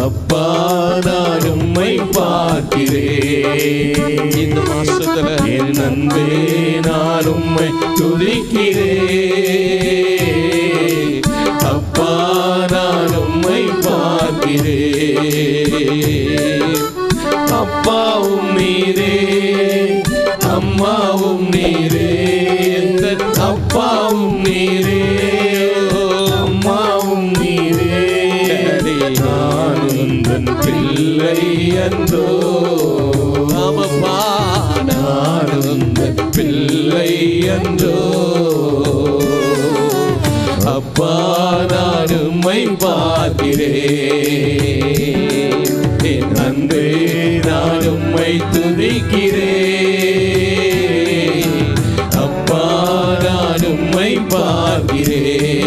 அப்பா நான் உம்மை பார்க்கிறேன். இந்த மாசத்துல என் அன்பே நான் உம்மை துதிக்கிறேன். அப்பா நான் உம்மை பார்க்கிறேன். அப்பாவும் நீரே பிள்ளை அன்றோ ஆமப்பா பிள்ளை அன்றோ அப்பா நான் பார்க்கிறேன். என் அன்பே துதிக்கிறேன். அப்பா நான் உம்மை பார்க்கிறேன்.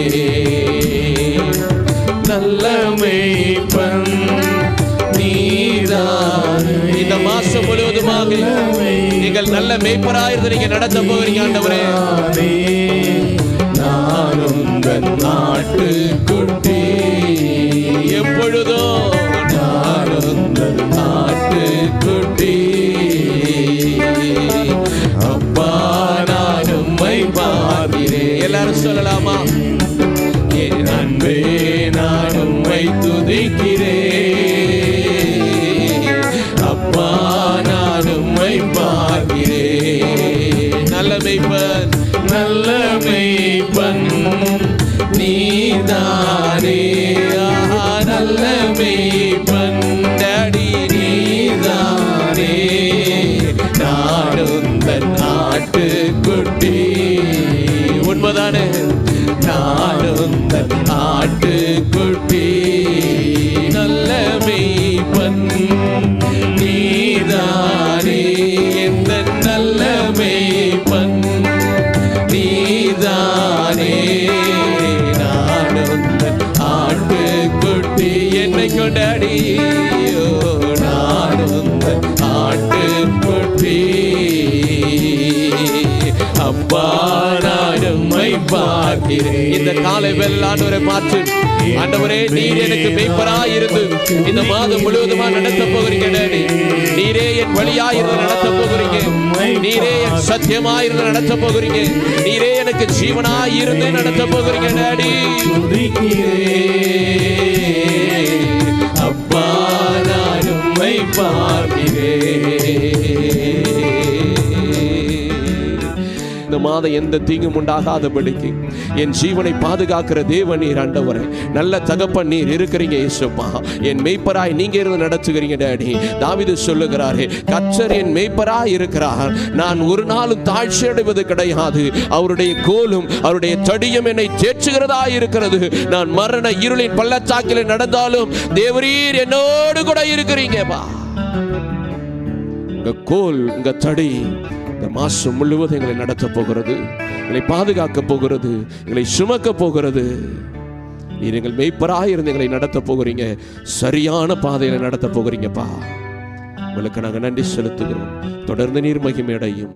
மாசம் முழுவதுமாக நீங்கள் நல்ல மேய்ப்பராயிருந்து நீங்க நடத்த போகிறீங்க ஆண்டவரே. நாட்டு குட்டி எப்பொழுதும் நான் உங்கள் நாட்டு குட்டி அப்பா நான் உம்மை பார்க்கிறேன். எல்லாரும் சொல்லலாமா? என் அன்பே நான் உம்மை துதிக்கிறேன். நீதானே. நல்ல மெய்ப்பன். டேடி நீதானே. நான் நாட்டு குட்டி உண்மைதானே? நான் நாட்டு குட்டி நல்ல என்னை கொண்டாடி நான் ஆட்டு குட்டி அப்பா நான் பார்க்கிறேன். இந்த காலை வெள்ளாண்டவரை பார்த்து ஆண்டவரே நீர் எனக்கு மெய்ப்பராய் இருந்து இந்த மாதம் முழுவதுமா நடத்த போகிறீங்க டேடி. நீரே என் வழியா இருந்து நடத்த போகிறீங்க நீரே என் சத்தியமா இருந்து நடத்த போகிறீங்க நீரே எனக்கு ஜீவனாய் இருந்து நடத்த போகிறீங்க டேடி. இந்த எந்த தீங்கும் உண்டாகாதபடிக்கு என் ஜீவனை பாதுகாக்கிற தேவ நீர் ஆண்டவரே. நல்ல தகப்பன் நீர் இருக்கிறீங்க இயேசுப்பா. என் மெய்ப்பராய் நீங்க இருந்து நடத்துகிறீங்க டேடி. தாவிது சொல்லுகிறாரே கச்சர் என் மெய்ப்பராய் இருக்கிறார். நான் ஒரு நாளும் தாழ்ச்சி அடைவது கிடையாது. அவருடைய கோலும் அவருடைய தடியும் என்னை தேற்றுகிறதா இருக்கிறது. நான் மரண இருளின் பள்ளச்சாக்கில் நடந்தாலும் தேவரீர் என்னோடு கூட இருக்கிறீங்கப்பா. உங்க கோல் உங்க தடி இந்த மாசம் முழுவதும் எங்களை நடத்த போகிறது. எங்களை பாதுகாக்க போகிறது. எங்களை சுமக்க போகிறது. நீர் எங்கள் மெய்ப்பராக இருந்து எங்களை நடத்த போகிறீங்க. சரியான பாதையில நடத்த போகிறீங்கப்பா. உங்களுக்கு நாங்கள் நன்றி செலுத்துகிறோம். தொடர்ந்து நீர் மகிமையடையும்